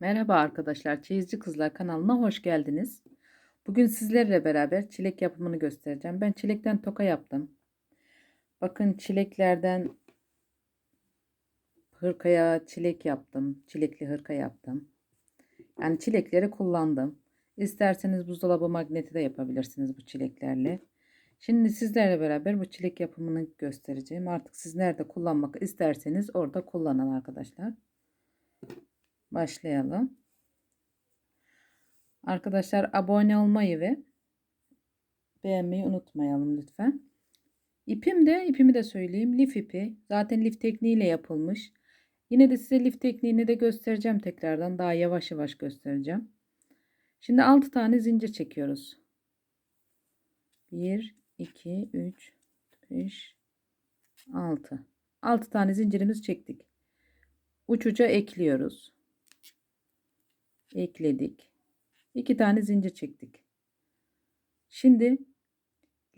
Merhaba arkadaşlar, Çeyizci Kızlar kanalına hoş geldiniz. Bugün sizlerle beraber çilek yapımını göstereceğim. Ben çilekten toka yaptım. Bakın çileklerden hırkaya çilek yaptım. Çilekli hırka yaptım. Yani çilekleri kullandım. İsterseniz buzdolabı magneti de yapabilirsiniz bu çileklerle. Şimdi sizlerle beraber bu çilek yapımını göstereceğim. Artık siz nerede kullanmak isterseniz orada kullanın arkadaşlar başlayalım. Arkadaşlar abone olmayı ve beğenmeyi unutmayalım lütfen. İpim de ipimi de söyleyeyim. Lif ipi. Zaten lif tekniğiyle yapılmış. Yine de size lif tekniğini de göstereceğim tekrardan. Daha yavaş yavaş göstereceğim. Şimdi 6 tane zincir çekiyoruz. 1 2 3 5 6 6 tane zincirimizi çektik. Uçuca ekliyoruz ekledik. İki tane zincir çektik. Şimdi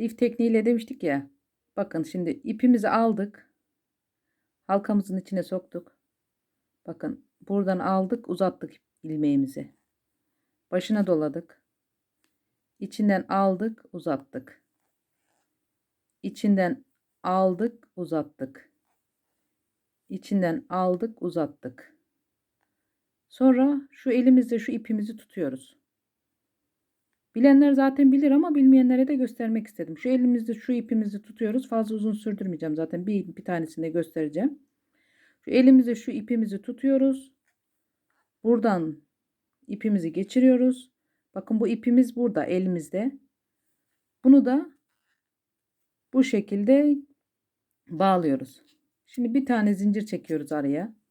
lif tekniğiyle demiştik ya. Bakın şimdi ipimizi aldık. Halkamızın içine soktuk. Bakın buradan aldık uzattık ilmeğimizi. Başına doladık. İçinden aldık uzattık. İçinden aldık uzattık. İçinden aldık uzattık. Sonra şu elimizde şu ipimizi tutuyoruz. Bilenler zaten bilir ama bilmeyenlere de göstermek istedim. Şu elimizde şu ipimizi tutuyoruz. Fazla uzun sürdürmeyeceğim zaten. Bir, bir tanesini de göstereceğim. Şu elimizde şu ipimizi tutuyoruz. Buradan ipimizi geçiriyoruz. Bakın bu ipimiz burada elimizde. Bunu da bu şekilde bağlıyoruz. Şimdi bir tane zincir çekiyoruz araya.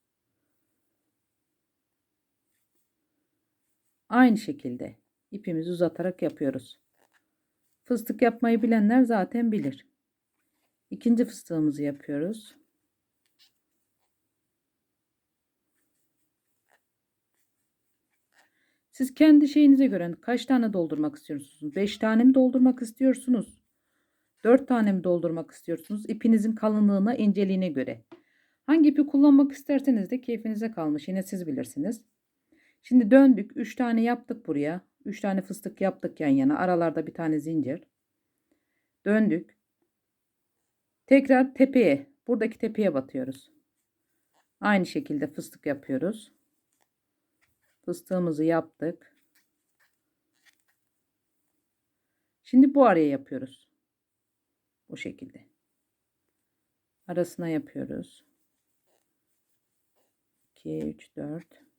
Aynı şekilde ipimizi uzatarak yapıyoruz. Fıstık yapmayı bilenler zaten bilir. İkinci fıstığımızı yapıyoruz. Siz kendi şeyinize göre kaç tane doldurmak istiyorsunuz? 5 tane mi doldurmak istiyorsunuz? 4 tane mi doldurmak istiyorsunuz? İpinizin kalınlığına, inceliğine göre. Hangi ipi kullanmak isterseniz de keyfinize kalmış. Yine siz bilirsiniz. Şimdi döndük. 3 tane yaptık buraya. 3 tane fıstık yaptık yan yana. Aralarda bir tane zincir. Döndük. Tekrar tepeye. Buradaki tepeye batıyoruz. Aynı şekilde fıstık yapıyoruz. Fıstığımızı yaptık. Şimdi bu araya yapıyoruz. Bu şekilde. Arasına yapıyoruz. 2, 3, 4.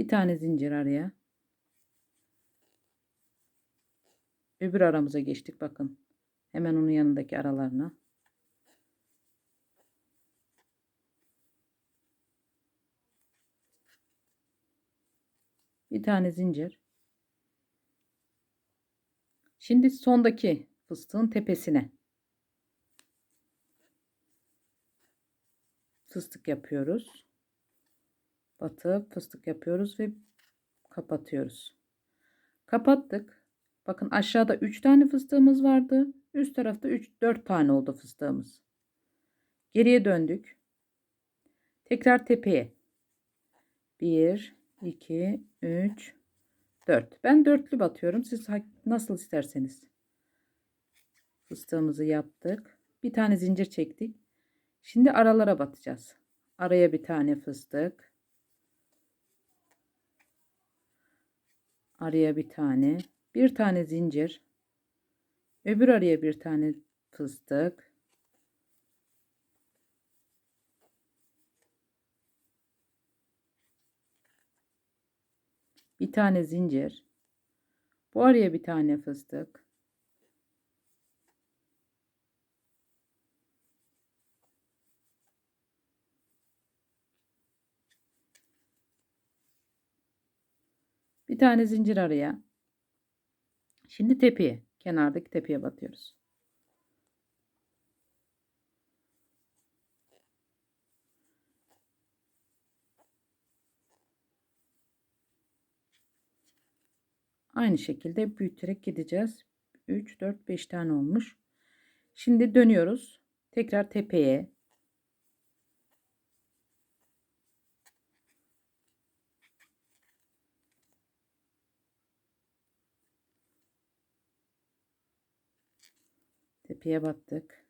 Bir tane zincir araya. Öbür aramıza geçtik bakın. Hemen onun yanındaki aralarına. Bir tane zincir. Şimdi sondaki fıstığın tepesine fıstık yapıyoruz batıp fıstık yapıyoruz ve kapatıyoruz. Kapattık. Bakın aşağıda 3 tane fıstığımız vardı. Üst tarafta 3 4 tane oldu fıstığımız. Geriye döndük. Tekrar tepeye. 1 2 3 4. Ben dörtlü batıyorum. Siz nasıl isterseniz. Fıstığımızı yaptık. Bir tane zincir çektik. Şimdi aralara batacağız. Araya bir tane fıstık. Araya bir tane, bir tane zincir, öbür araya bir tane fıstık, bir tane zincir, bu araya bir tane fıstık, tane zincir araya. Şimdi tepeye, kenardaki tepeye batıyoruz. Aynı şekilde büyüterek gideceğiz. 3, 4, 5 tane olmuş. Şimdi dönüyoruz. Tekrar tepeye. Tepeye battık.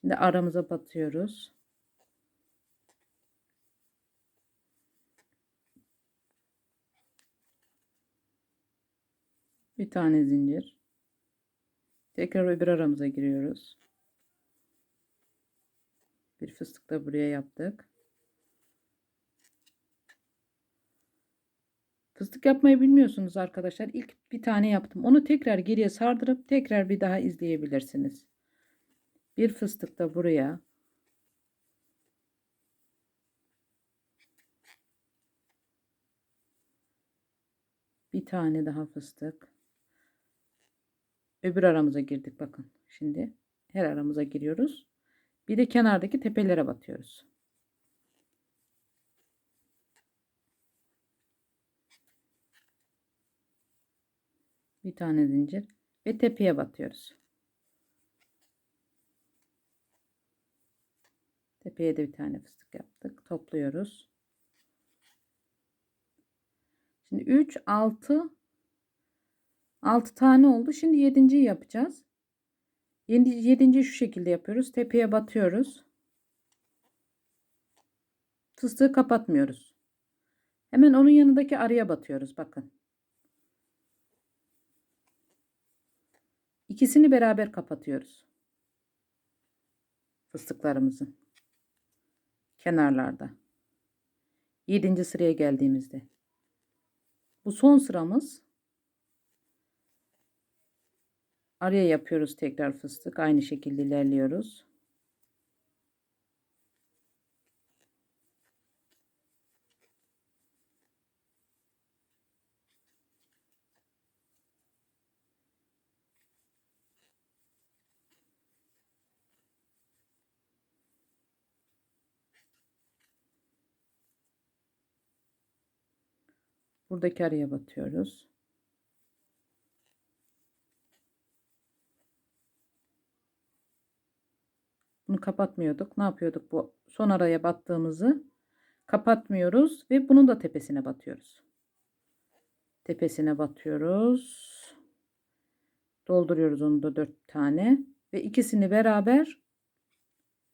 Şimdi aramıza batıyoruz. Bir tane zincir. Tekrar öbür aramıza giriyoruz. Bir fıstık da buraya yaptık. Fıstık yapmayı bilmiyorsunuz arkadaşlar. İlk bir tane yaptım. Onu tekrar geriye sardırıp tekrar bir daha izleyebilirsiniz. Bir fıstık da buraya. Bir tane daha fıstık. Öbür aramıza girdik bakın. Şimdi her aramıza giriyoruz. Bir de kenardaki tepelere batıyoruz. Bir tane zincir ve tepeye batıyoruz. Tepeye de bir tane fıstık yaptık. Topluyoruz. Şimdi 3 6 6 tane oldu. Şimdi 7.yi yapacağız. 7. şu şekilde yapıyoruz. Tepeye batıyoruz. Fıstığı kapatmıyoruz. Hemen onun yanındaki araya batıyoruz. Bakın. İkisini beraber kapatıyoruz. Fıstıklarımızın kenarlarda. 7. sıraya geldiğimizde. Bu son sıramız. Araya yapıyoruz tekrar fıstık. Aynı şekilde ilerliyoruz. Buradaki araya batıyoruz. Bunu kapatmıyorduk. Ne yapıyorduk? Bu son araya battığımızı kapatmıyoruz ve bunun da tepesine batıyoruz. Tepesine batıyoruz. Dolduruyoruz onu da dört tane ve ikisini beraber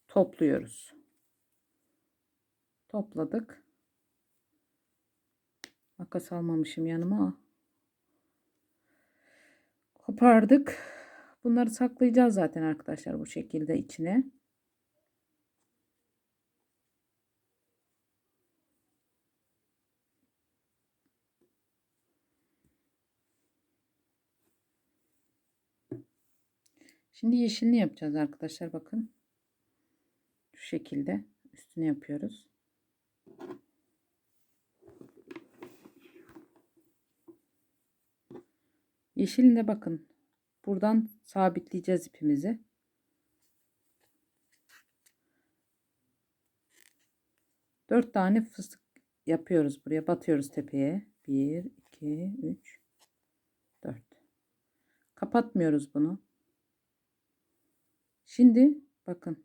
topluyoruz. Topladık. Makas almamışım yanıma. Kopardık. Bunları saklayacağız zaten arkadaşlar bu şekilde içine. Şimdi yeşilini yapacağız arkadaşlar bakın. Şu şekilde üstüne yapıyoruz. Yeşiline bakın. Buradan sabitleyeceğiz ipimizi. Dört tane fıstık yapıyoruz buraya. Batıyoruz tepeye. Bir, iki, üç, dört. Kapatmıyoruz bunu. Şimdi bakın.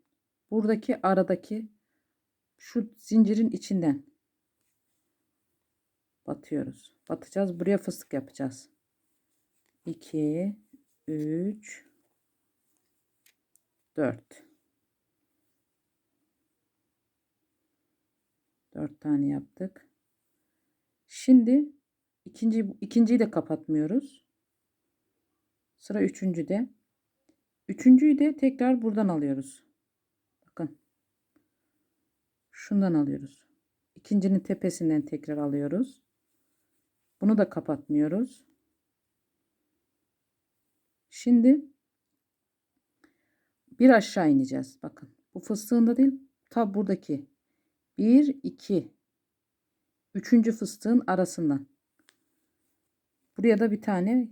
Buradaki aradaki şu zincirin içinden batıyoruz. Batacağız. Buraya fıstık yapacağız. 2 3 4 4 tane yaptık. Şimdi ikinci ikinciyi de kapatmıyoruz. Sıra üçüncüde. Üçüncüyü de tekrar buradan alıyoruz. Bakın. Şundan alıyoruz. İkincinin tepesinden tekrar alıyoruz. Bunu da kapatmıyoruz. Şimdi bir aşağı ineceğiz. Bakın bu fıstığında değil ta buradaki 1 2 üçüncü fıstığın arasından. Buraya da bir tane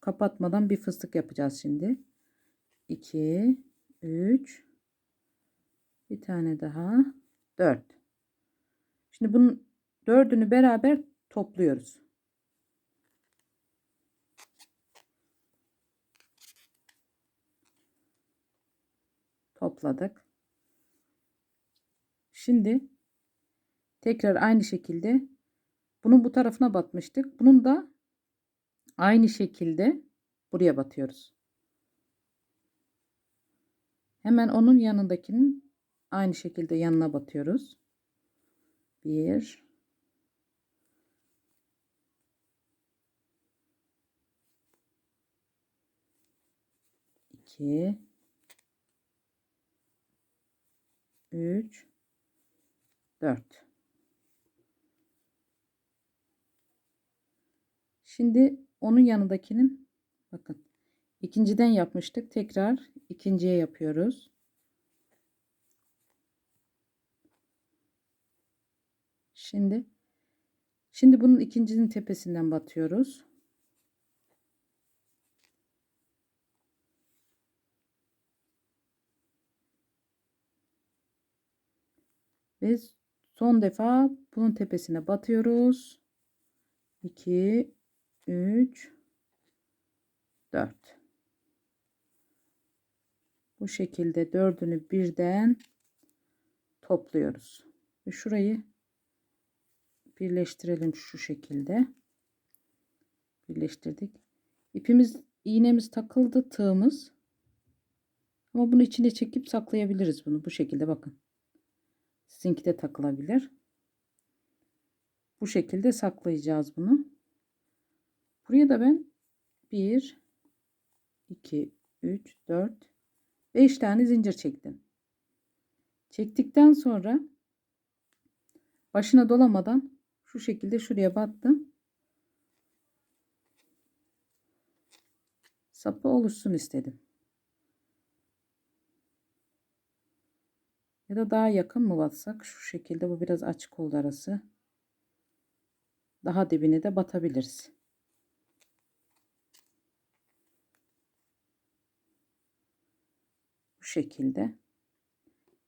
kapatmadan bir fıstık yapacağız şimdi. 2 3 bir tane daha 4. Şimdi bunun dördünü beraber topluyoruz. Topladık. Şimdi tekrar aynı şekilde bunun bu tarafına batmıştık. Bunun da aynı şekilde buraya batıyoruz. Hemen onun yanındakinin aynı şekilde yanına batıyoruz. Bir. iki, üç, dört. Şimdi onun yanındakinin bakın ikinciden yapmıştık. Tekrar ikinciye yapıyoruz. Şimdi şimdi bunun ikincinin tepesinden batıyoruz. Ve son defa bunun tepesine batıyoruz. 2 3 4 Bu şekilde dördünü birden topluyoruz. Ve şurayı birleştirelim şu şekilde. Birleştirdik. İpimiz iğnemiz takıldı tığımız. Ama bunu içine çekip saklayabiliriz bunu bu şekilde bakın. Sizinki de takılabilir. Bu şekilde saklayacağız bunu. Buraya da ben 1 2 3 4 5 tane zincir çektim. Çektikten sonra başına dolamadan şu şekilde şuraya battım. Sapı oluşsun istedim. Ya da daha yakın mı batsak şu şekilde bu biraz açık oldu arası. Daha dibine de batabiliriz. Bu şekilde.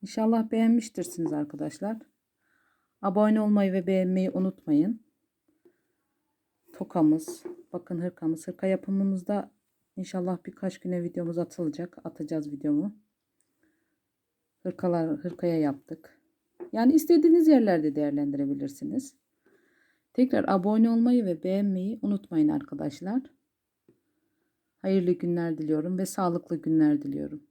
İnşallah beğenmiştirsiniz arkadaşlar. Abone olmayı ve beğenmeyi unutmayın. Tokamız, bakın hırkamız. Hırka yapımımızda inşallah birkaç güne videomuz atılacak. Atacağız videomu. Hırkalar, hırkaya yaptık. Yani istediğiniz yerlerde değerlendirebilirsiniz. Tekrar abone olmayı ve beğenmeyi unutmayın arkadaşlar. Hayırlı günler diliyorum ve sağlıklı günler diliyorum.